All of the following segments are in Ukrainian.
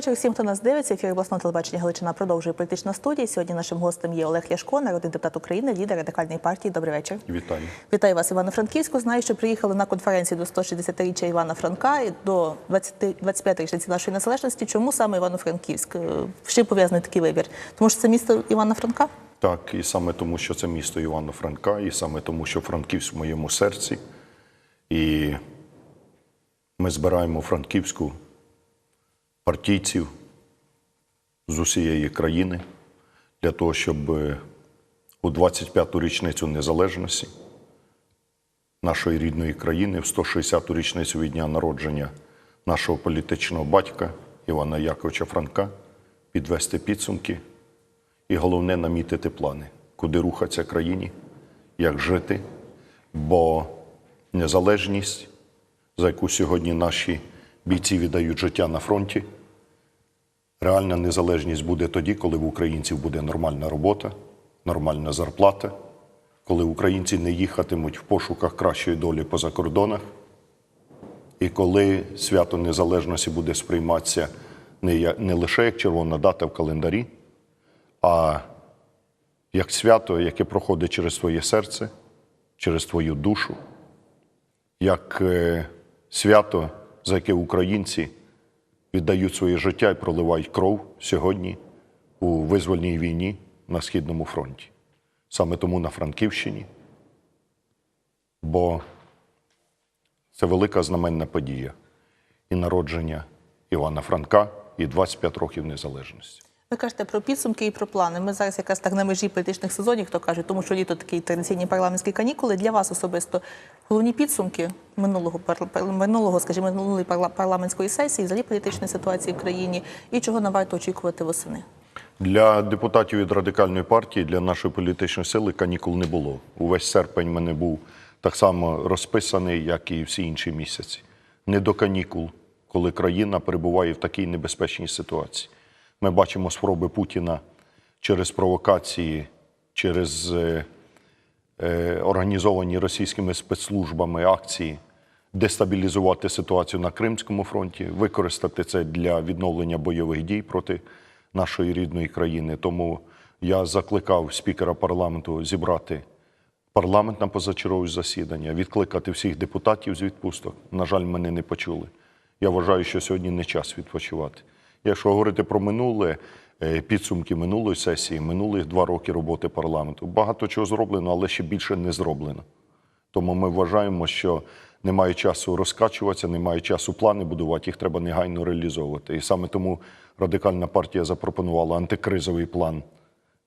вечір всім, хто нас дивиться. Ефір обласного телебачення Галичина продовжує політична студія. Сьогодні нашим гостем є Олег Ляшко, народний депутат України, лідер радикальної партії. Добрий вечір. Вітаю. Вітаю вас, Івано-Франківську. Знаю, що приїхали на конференцію до 160-річчя Івана Франка і до 20 25 річниці нашої незалежності. Чому саме Івано-Франківськ? Е, чим пов'язаний такий вибір? Тому що це місто Івана Франка? Так, і саме тому, що це місто Івано Франка, і саме тому, що Франківськ в моєму серці. І ми збираємо франківську партійців з усієї країни для того, щоб е, у 25-ту річницю незалежності нашої рідної країни, в 160-ту річницю від дня народження нашого політичного батька Івана Яковича Франка, підвести підсумки і головне намітити плани, куди рухатися країні, як жити. Бо незалежність, за яку сьогодні наші бійці віддають життя на фронті, реальна незалежність буде тоді, коли в українців буде нормальна робота, нормальна зарплата, коли українці не їхатимуть в пошуках кращої долі по закордонах, і коли свято незалежності буде сприйматися не, лише як червона дата в календарі, а як свято, яке проходить через твоє серце, через твою душу, як е, свято, за яке українці віддають своє життя і проливають кров сьогодні у визвольній війні на Східному фронті. Саме тому на Франківщині, бо це велика знаменна подія і народження Івана Франка, і 25 років незалежності. Ви кажете про підсумки і про плани. Ми зараз якраз так на межі політичних сезонів, хто каже, тому що літо такі традиційні парламентські канікули. Для вас особисто головні підсумки минулого минулого, скажімо, минулої парла- парламентської сесії, взагалі політичної ситуації в країні, і чого нам варто очікувати восени. Для депутатів від радикальної партії, для нашої політичної сили канікул не було. Увесь серпень мене був так само розписаний, як і всі інші місяці. Не до канікул, коли країна перебуває в такій небезпечній ситуації. Ми бачимо спроби Путіна через провокації, через е, е, організовані російськими спецслужбами акції дестабілізувати ситуацію на Кримському фронті, використати це для відновлення бойових дій проти нашої рідної країни. Тому я закликав спікера парламенту зібрати парламент на позачергове засідання, відкликати всіх депутатів з відпусток. На жаль, мене не почули. Я вважаю, що сьогодні не час відпочивати. Якщо говорити про минуле, е, підсумки минулої сесії, минулих два роки роботи парламенту, багато чого зроблено, але ще більше не зроблено. Тому ми вважаємо, що немає часу розкачуватися, немає часу плани будувати, їх треба негайно реалізовувати. І саме тому радикальна партія запропонувала антикризовий план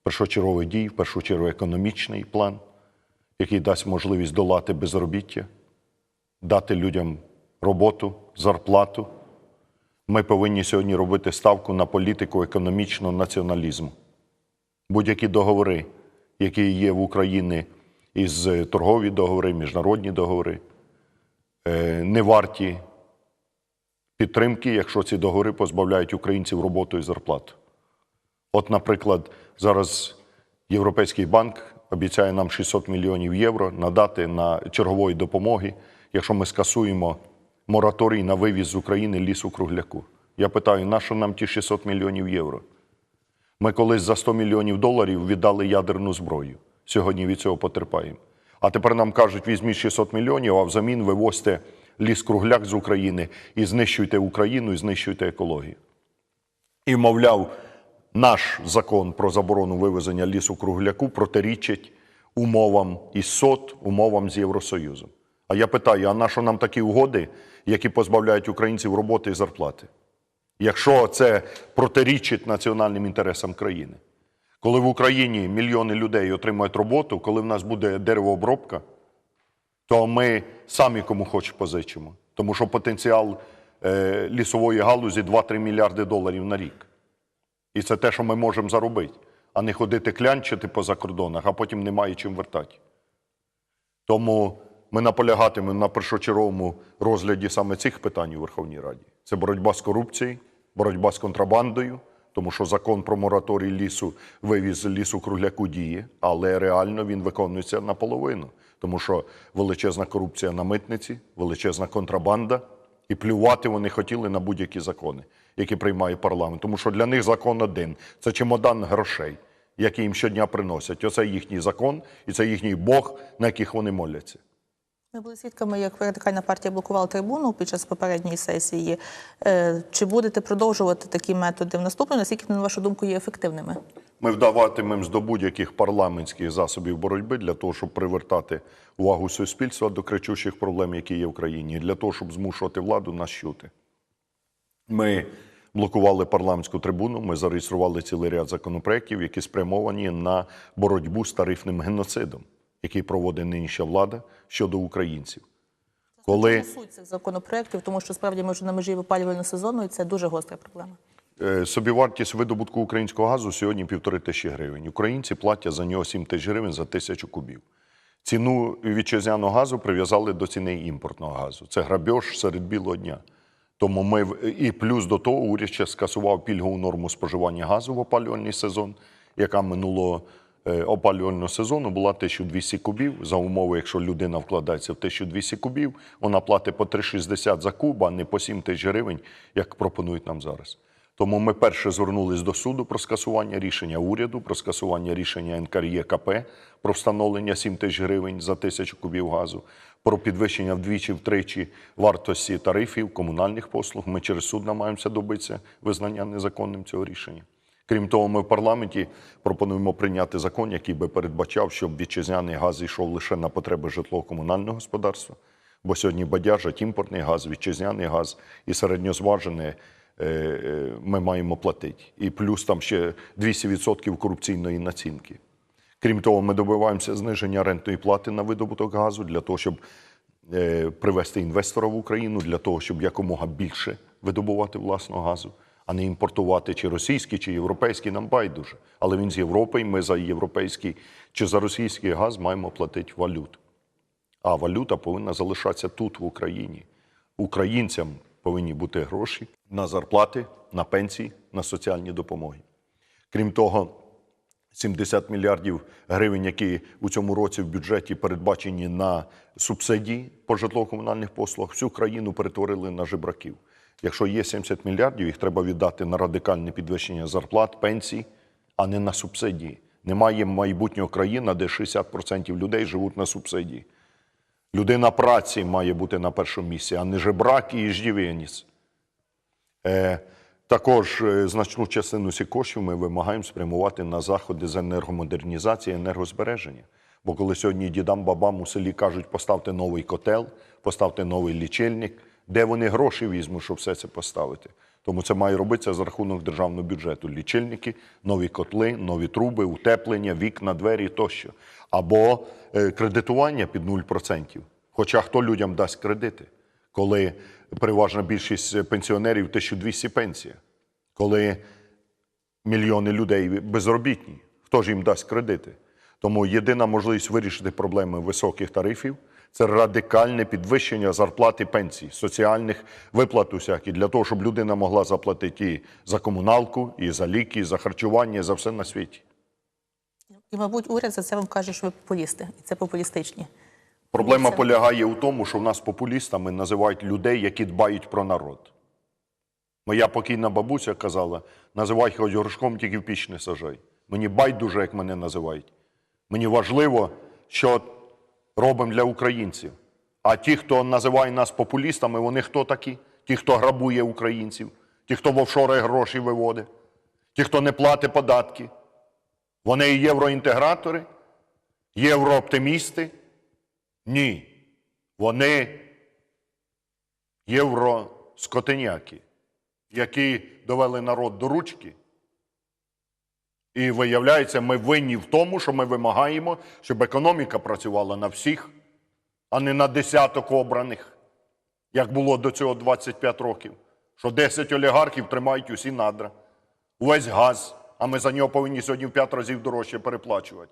першочергових дій, в першу чергу економічний план, який дасть можливість долати безробіття, дати людям роботу, зарплату. Ми повинні сьогодні робити ставку на політику економічного націоналізму. Будь-які договори, які є в Україні із торгові договори, міжнародні договори, е, не варті підтримки, якщо ці договори позбавляють українців роботу і зарплату. От, наприклад, зараз Європейський банк обіцяє нам 600 мільйонів євро надати на чергової допомоги, якщо ми скасуємо мораторій на вивіз з України лісу кругляку. Я питаю, на що нам ті 600 мільйонів євро? Ми колись за 100 мільйонів доларів віддали ядерну зброю. Сьогодні від цього потерпаємо. А тепер нам кажуть, візьміть 600 мільйонів, а взамін вивозьте ліс-кругляк з України і знищуйте Україну, і знищуйте екологію. І, мовляв, наш закон про заборону вивезення лісу кругляку протирічить умовам із СОТ, умовам з Євросоюзом. А я питаю: а на що нам такі угоди, які позбавляють українців роботи і зарплати? Якщо це протирічить національним інтересам країни. Коли в Україні мільйони людей отримають роботу, коли в нас буде деревообробка, то ми самі кому хоч позичимо. Тому що потенціал е, лісової галузі 2-3 мільярди доларів на рік. І це те, що ми можемо заробити, а не ходити клянчити по закордонах, а потім немає чим вертати. Тому ми наполягатимемо на першочерговому розгляді саме цих питань у Верховній Раді. Це боротьба з корупцією, боротьба з контрабандою, тому що закон про мораторій лісу, вивіз лісу кругляку діє, але реально він виконується наполовину, тому що величезна корупція на митниці, величезна контрабанда, і плювати вони хотіли на будь-які закони. які приймає парламент. Тому що для них закон один це чемодан грошей, які їм щодня приносять. Оце їхній закон, і це їхній Бог, на яких вони моляться. Ми були свідками, як радикальна партія блокувала трибуну під час попередньої сесії. Е, Чи будете продовжувати такі методи в наступному? Наскільки, на вашу думку, є ефективними? Ми вдаватимемо до будь-яких парламентських засобів боротьби для того, щоб привертати увагу суспільства до кричучих проблем, які є в країні, для того, щоб змушувати владу нас чути. Ми блокували парламентську трибуну, ми зареєстрували цілий ряд законопроєктів, які спрямовані на боротьбу з тарифним геноцидом, який проводить нинішня влада щодо українців. Коли суть цих законопроєктів, тому що справді ми вже на межі випалювального сезону, і це дуже гостра проблема. Е, Собівартість видобутку українського газу сьогодні півтори тисячі гривень. Українці платять за нього 7 тисяч гривень за тисячу кубів. Ціну вітчизняного газу прив'язали до ціни імпортного газу. Це грабеж серед білого дня. Тому ми і плюс до того уряд ще скасував пільгову норму споживання газу в опалювальний сезон, яка минулого опалювального сезону була 1200 кубів. За умови, якщо людина вкладається в 1200 кубів, вона платить по 3,60 за куб, а не по 7 тисяч гривень, як пропонують нам зараз. Тому ми перше звернулись до суду про скасування рішення уряду, про скасування рішення НКРЄКП, про встановлення 7 тисяч гривень за тисячу кубів газу, про підвищення вдвічі-втричі вартості тарифів комунальних послуг. Ми через суд намагаємося добитися визнання незаконним цього рішення. Крім того, ми в парламенті пропонуємо прийняти закон, який би передбачав, щоб вітчизняний газ йшов лише на потреби житлово-комунального господарства. Бо сьогодні бадяжать імпортний газ, вітчизняний газ і середньозважений е, е, ми маємо платити. І плюс там ще 200% корупційної націнки. Крім того, ми добиваємося зниження рентної плати на видобуток газу для того, щоб е, привести інвестора в Україну, для того, щоб якомога більше видобувати власного газу, а не імпортувати чи російський, чи європейський, нам байдуже. Але він з Європи, і ми за європейський чи за російський газ маємо платити валюту. А валюта повинна залишатися тут, в Україні. Українцям повинні бути гроші на зарплати, на пенсії, на соціальні допомоги. Крім того, 70 мільярдів гривень, які у цьому році в бюджеті передбачені на субсидії по житлово-комунальних послугах, всю країну перетворили на жебраків. Якщо є 70 мільярдів, їх треба віддати на радикальне підвищення зарплат, пенсій, а не на субсидії. Немає майбутнього країни, де 60% людей живуть на субсидії. Людина праці має бути на першому місці, а не жебрак і ждівеніс. Е, також е, значну частину цих коштів ми вимагаємо спрямувати на заходи з енергомодернізації, енергозбереження. Бо коли сьогодні дідам бабам у селі кажуть, поставте новий котел, поставте новий лічильник, де вони гроші візьмуть, щоб все це поставити? Тому це має робитися за рахунок державного бюджету. Лічильники, нові котли, нові труби, утеплення, вікна, двері тощо. Або е, кредитування під 0%. Хоча хто людям дасть кредити? коли переважна більшість пенсіонерів 1200 пенсія, коли мільйони людей безробітні, хто ж їм дасть кредити? Тому єдина можливість вирішити проблеми високих тарифів це радикальне підвищення зарплат і пенсій, соціальних виплат усякі, для того, щоб людина могла заплатити і за комуналку, і за ліки, і за харчування, і за все на світі. І, мабуть, уряд за це вам каже, що ви популісти, і це популістичні. Проблема Це- полягає у тому, що в нас популістами називають людей, які дбають про народ. Моя покійна бабуся казала: називай хоч горшком, тільки в піч не сажай. Мені байдуже, як мене називають. Мені важливо, що робимо для українців. А ті, хто називає нас популістами, вони хто такі? Ті, хто грабує українців, ті, хто в офшори гроші виводить, ті, хто не платить податки. Вони і євроінтегратори, єврооптимісти. Ні. Вони євроскотиняки, які довели народ до ручки. І виявляється, ми винні в тому, що ми вимагаємо, щоб економіка працювала на всіх, а не на десяток обраних, як було до цього 25 років. Що 10 олігархів тримають усі надра, увесь газ, а ми за нього повинні сьогодні в 5 разів дорожче переплачувати.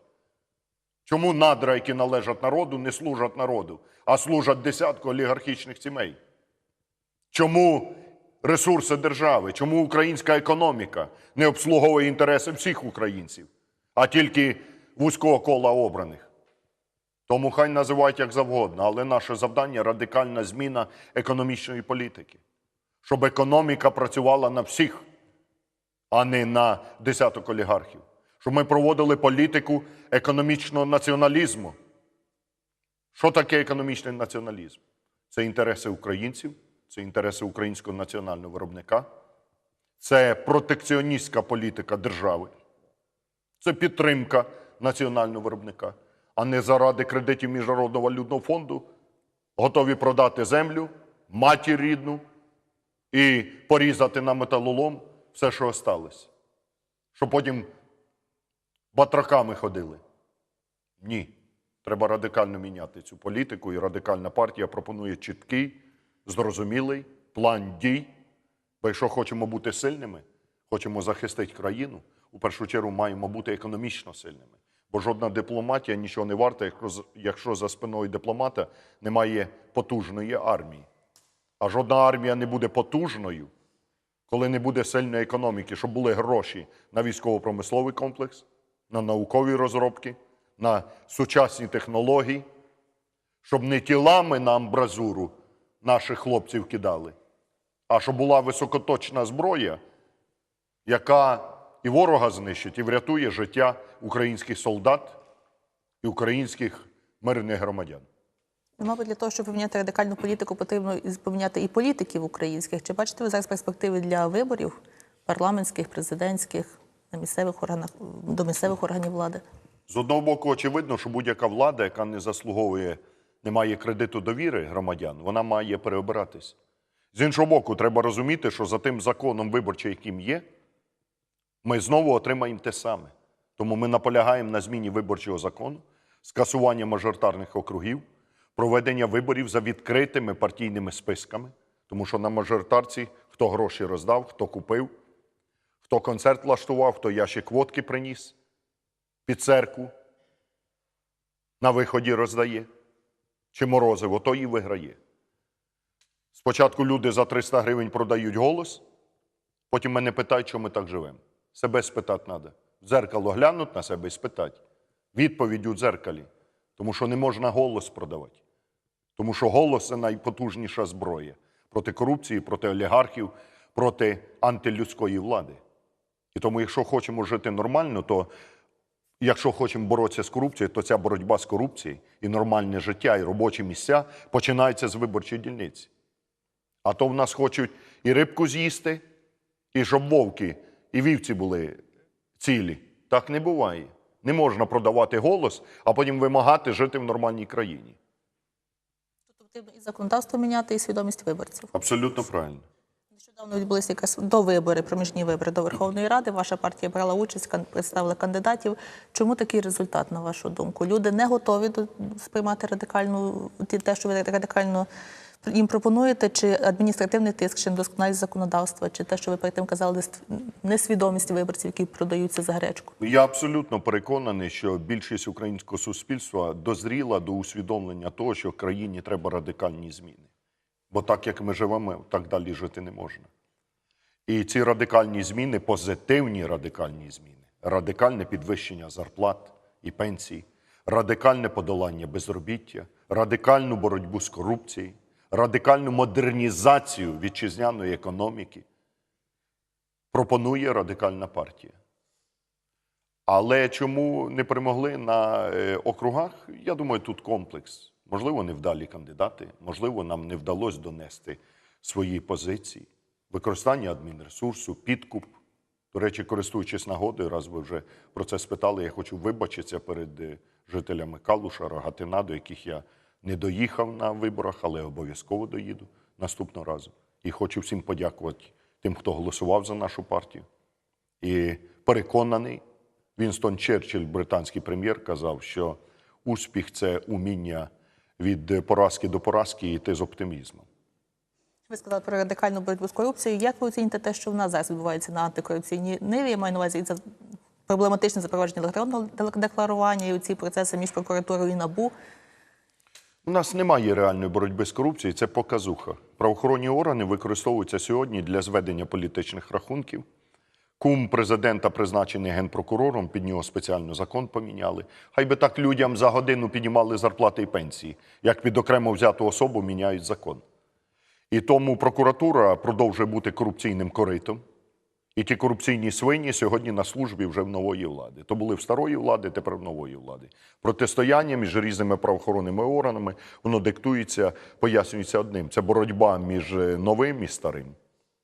Чому надра, які належать народу, не служать народу, а служать десятку олігархічних сімей? Чому ресурси держави, чому українська економіка не обслуговує інтереси всіх українців, а тільки вузького кола обраних? Тому хай називають як завгодно, але наше завдання радикальна зміна економічної політики. щоб економіка працювала на всіх, а не на десяток олігархів. Щоб ми проводили політику економічного націоналізму. Що таке економічний націоналізм? Це інтереси українців, це інтереси українського національного виробника, це протекціоністська політика держави, це підтримка національного виробника, а не заради кредитів Міжнародного валютного фонду готові продати землю, матір рідну і порізати на металолом все, що осталось. Щоб потім батраками ходили. Ні. Треба радикально міняти цю політику, і радикальна партія пропонує чіткий, зрозумілий план дій. Бо якщо хочемо бути сильними, хочемо захистити країну, у першу чергу маємо бути економічно сильними. Бо жодна дипломатія нічого не варта, якщо за спиною дипломата немає потужної армії. А жодна армія не буде потужною, коли не буде сильної економіки, щоб були гроші на військово-промисловий комплекс, на наукові розробки, на сучасні технології, щоб не тілами на амбразуру наших хлопців кидали, а щоб була високоточна зброя, яка і ворога знищить, і врятує життя українських солдат і українських мирних громадян. Ну, Мабуть, для того, щоб поміняти радикальну політику, потрібно поміняти і політиків українських. Чи бачите ви зараз перспективи для виборів парламентських, президентських, на місцевих органах до місцевих органів влади? З одного боку, очевидно, що будь-яка влада, яка не заслуговує, не має кредиту довіри громадян, вона має переобиратись. З іншого боку, треба розуміти, що за тим законом виборчим, яким є, ми знову отримаємо те саме. Тому ми наполягаємо на зміні виборчого закону, скасування мажоритарних округів, проведення виборів за відкритими партійними списками, тому що на мажоритарці хто гроші роздав, хто купив, хто концерт влаштував, хто ящик водки приніс під церкву, на виході роздає, чи морозиво, то і виграє. Спочатку люди за 300 гривень продають голос, потім мене питають, чому ми так живемо. Себе спитати треба. В дзеркало глянуть на себе і спитати. Відповідь у дзеркалі. Тому що не можна голос продавати. Тому що голос це найпотужніша зброя проти корупції, проти олігархів, проти антилюдської влади. І тому, якщо хочемо жити нормально, то якщо хочемо боротися з корупцією, то ця боротьба з корупцією і нормальне життя, і робочі місця починається з виборчої дільниці. А то в нас хочуть і рибку з'їсти, і щоб вовки і вівці були цілі. Так не буває. Не можна продавати голос, а потім вимагати жити в нормальній країні. Тобто і законодавство міняти, і свідомість виборців. Абсолютно правильно. Відбулися до вибори, проміжні вибори до Верховної Ради. Ваша партія брала участь, представила кандидатів. Чому такий результат, на вашу думку? Люди не готові до сприймати радикальну те, що ви радикально їм пропонуєте, чи адміністративний тиск, чи недосконалість законодавства, чи те, що ви перед тим казали, несвідомість виборців, які продаються за гречку. Я абсолютно переконаний, що більшість українського суспільства дозріла до усвідомлення того, що в країні треба радикальні зміни. Бо так, як ми живемо, так далі жити не можна. І ці радикальні зміни, позитивні радикальні зміни, радикальне підвищення зарплат і пенсій, радикальне подолання безробіття, радикальну боротьбу з корупцією, радикальну модернізацію вітчизняної економіки пропонує радикальна партія. Але чому не перемогли на е, округах? Я думаю, тут комплекс. Можливо, невдалі кандидати, можливо, нам не вдалося донести свої позиції, використання адмінресурсу, підкуп. До речі, користуючись нагодою, раз ви вже про це спитали, я хочу вибачитися перед е, жителями Калуша, Рогатина, до яких я не доїхав на виборах, але обов'язково доїду наступного разу. І хочу всім подякувати тим, хто голосував за нашу партію. І переконаний, Вінстон Черчилль, британський прем'єр, казав, що успіх це уміння від поразки до поразки йти з оптимізмом. Ви сказали про радикальну боротьбу з корупцією. Як ви оціните те, що в нас зараз відбувається на антикорупційній ниві? Я маю на увазі і це проблематичне запровадження електронного декларування і ці процеси між прокуратурою і НАБУ. У нас немає реальної боротьби з корупцією, це показуха. Правоохоронні органи використовуються сьогодні для зведення політичних рахунків. Кум президента призначений генпрокурором, під нього спеціально закон поміняли. Хай би так людям за годину піднімали зарплати і пенсії, як під окремо взяту особу міняють закон. І тому прокуратура продовжує бути корупційним коритом. І ті корупційні свині сьогодні на службі вже в нової влади. То були в старої влади, тепер в нової влади. Протистояння між різними правоохоронними органами воно диктується, пояснюється одним: це боротьба між новим і старим,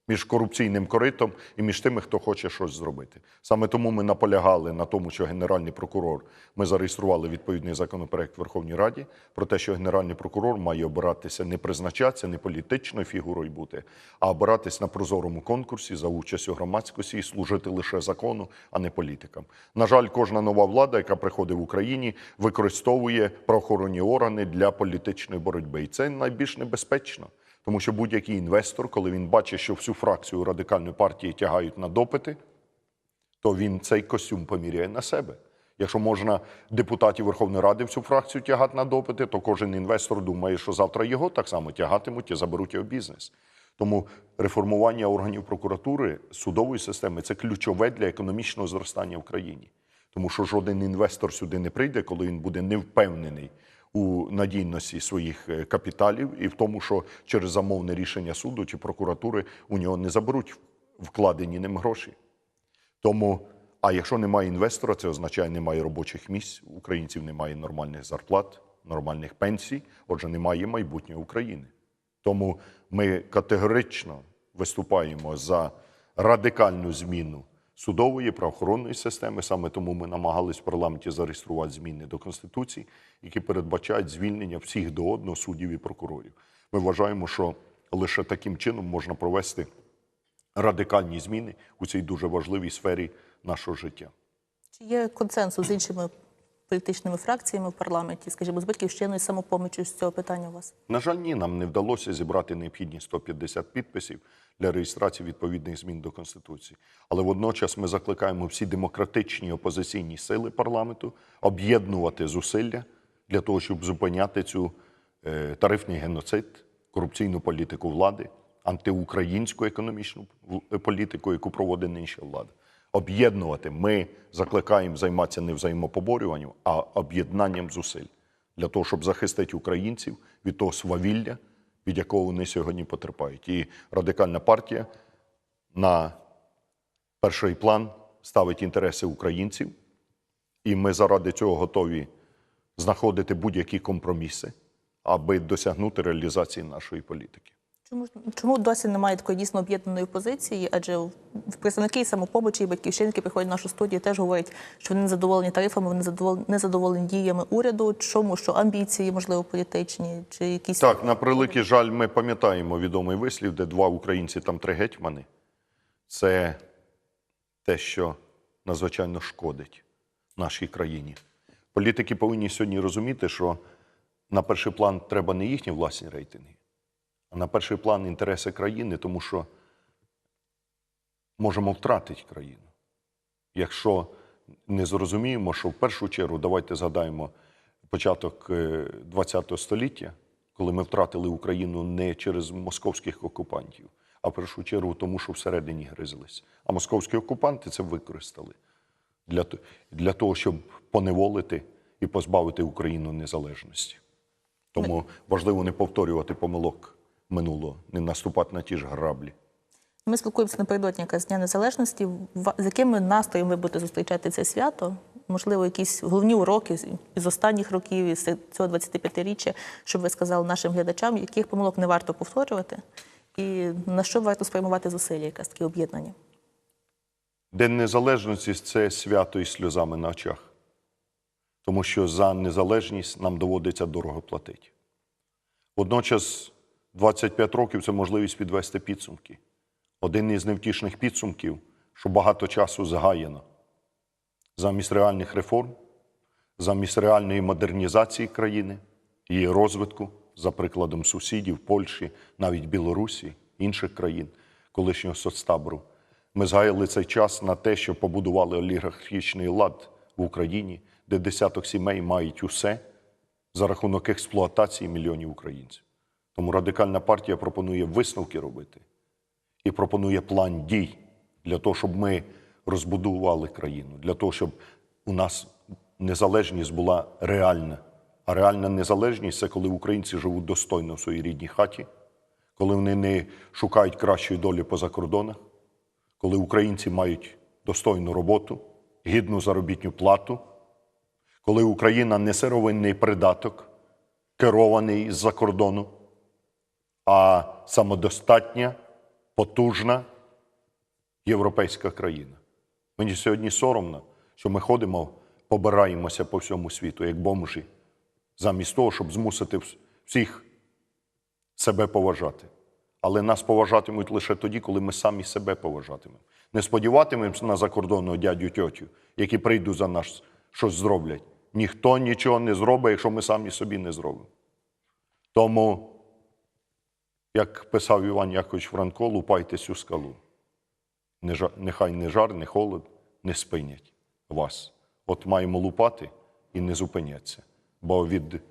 між корупційним коритом і між тими, хто хоче щось зробити. Саме тому ми наполягали на тому, що генеральний прокурор ми зареєстрували відповідний законопроект в Верховній Раді про те, що генеральний прокурор має обиратися не призначатися, не політичною фігурою бути, а обиратись на прозорому конкурсі за участю громадськості і служити лише закону, а не політикам. На жаль, кожна нова влада, яка приходить в Україні, використовує правоохоронні органи для політичної боротьби, і це найбільш небезпечно. Тому що будь-який інвестор, коли він бачить, що всю фракцію радикальної партії тягають на допити, то він цей костюм поміряє на себе. Якщо можна депутатів Верховної Ради в цю фракцію тягати на допити, то кожен інвестор думає, що завтра його так само тягатимуть і заберуть його бізнес. Тому реформування органів прокуратури, судової системи це ключове для економічного зростання в країні. Тому що жоден інвестор сюди не прийде, коли він буде не впевнений у надійності своїх е, капіталів і в тому, що через замовне рішення суду чи прокуратури у нього не заберуть вкладені ним гроші. Тому, а якщо немає інвестора, це означає, немає робочих місць, українців немає нормальних зарплат, нормальних пенсій, отже, немає майбутнього України. Тому ми категорично виступаємо за радикальну зміну судової правоохоронної системи. Саме тому ми намагались в парламенті зареєструвати зміни до Конституції, які передбачають звільнення всіх до одного суддів і прокурорів. Ми вважаємо, що лише таким чином можна провести радикальні зміни у цій дуже важливій сфері нашого життя. Чи є консенсус з іншими політичними фракціями в парламенті, скажімо, з батьківщиною самопомічю з цього питання у вас? На жаль, ні, нам не вдалося зібрати необхідні 150 підписів для реєстрації відповідних змін до Конституції. Але водночас ми закликаємо всі демократичні опозиційні сили парламенту об'єднувати зусилля для того, щоб зупиняти цю е, тарифний геноцид, корупційну політику влади, антиукраїнську економічну політику, яку проводить нинішня влада. Об'єднувати ми закликаємо займатися не взаємопоборюванням, а об'єднанням зусиль для того, щоб захистити українців від того свавілля, від якого вони сьогодні потерпають. І радикальна партія на перший план ставить інтереси українців, і ми заради цього готові знаходити будь-які компроміси, аби досягнути реалізації нашої політики. Чому чому досі немає такої дійсно об'єднаної позиції? Адже представники і самопомочі і батьківщини, які приходять в нашу студію, теж говорять, що вони не задоволені тарифами, вони задоволені, не задоволені діями уряду. Чому що амбіції, можливо, політичні, чи якісь Так, на превеликий жаль, ми пам'ятаємо відомий вислів, де два українці, там три гетьмани. Це те, що надзвичайно шкодить нашій країні. Політики повинні сьогодні розуміти, що на перший план треба не їхні власні рейтинги, на перший план інтереси країни, тому що можемо втратити країну. Якщо не зрозуміємо, що в першу чергу давайте згадаємо початок ХХ століття, коли ми втратили Україну не через московських окупантів, а в першу чергу тому, що всередині гризлись. А московські окупанти це використали для, для того, щоб поневолити і позбавити Україну незалежності. Тому важливо не повторювати помилок минулого, не наступати на ті ж граблі. Ми спілкуємося напередодні якраз Дня Незалежності. З якими настроєм ви будете зустрічати це свято? Можливо, якісь головні уроки із останніх років, із цього 25-річчя, щоб ви сказали нашим глядачам, яких помилок не варто повторювати, і на що варто спрямувати зусилля, якраз такі об'єднання? День незалежності це свято із сльозами на очах. Тому що за незалежність нам доводиться дорого платити. Водночас 25 років це можливість підвести підсумки. Один із невтішних підсумків, що багато часу згаяно. Замість реальних реформ, замість реальної модернізації країни, її розвитку, за прикладом сусідів, Польщі, навіть Білорусі, інших країн, колишнього соцтабору, ми згаяли цей час на те, що побудували олігархічний лад в Україні, де десяток сімей мають усе за рахунок експлуатації мільйонів українців. Тому радикальна партія пропонує висновки робити і пропонує план дій для того, щоб ми розбудували країну, для того, щоб у нас незалежність була реальна. А реальна незалежність це коли українці живуть достойно в своїй рідній хаті, коли вони не шукають кращої долі поза кордонах, коли українці мають достойну роботу, гідну заробітну плату, коли Україна не сировинний придаток, керований з-за кордону, а самодостатня, потужна європейська країна. Мені сьогодні соромно, що ми ходимо, побираємося по всьому світу, як бомжі, замість того, щоб змусити всіх себе поважати. Але нас поважатимуть лише тоді, коли ми самі себе поважатимемо. Не сподіватимемося на закордонного дядю тьотю, які прийдуть за нас, щось зроблять. Ніхто нічого не зробить, якщо ми самі собі не зробимо. Тому, як писав Іван Якович Франко, лупайте цю скалу. Нехай не жар, не холод не спинять вас. От маємо лупати і не зупиняться. Бо від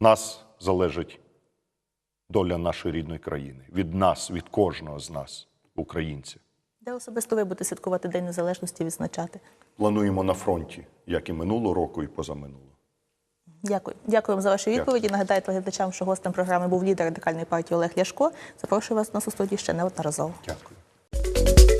нас залежить доля нашої рідної країни. Від нас, від кожного з нас, українців. Де особисто ви будете святкувати День Незалежності відзначати? Плануємо на фронті, як і минулого року, і позаминулого. Дякую, дякуємо за ваші відповіді. Нагадаю глядачам, що гостем програми був лідер радикальної партії Олег Ляшко. Запрошую вас на студії ще неодноразово. Дякую.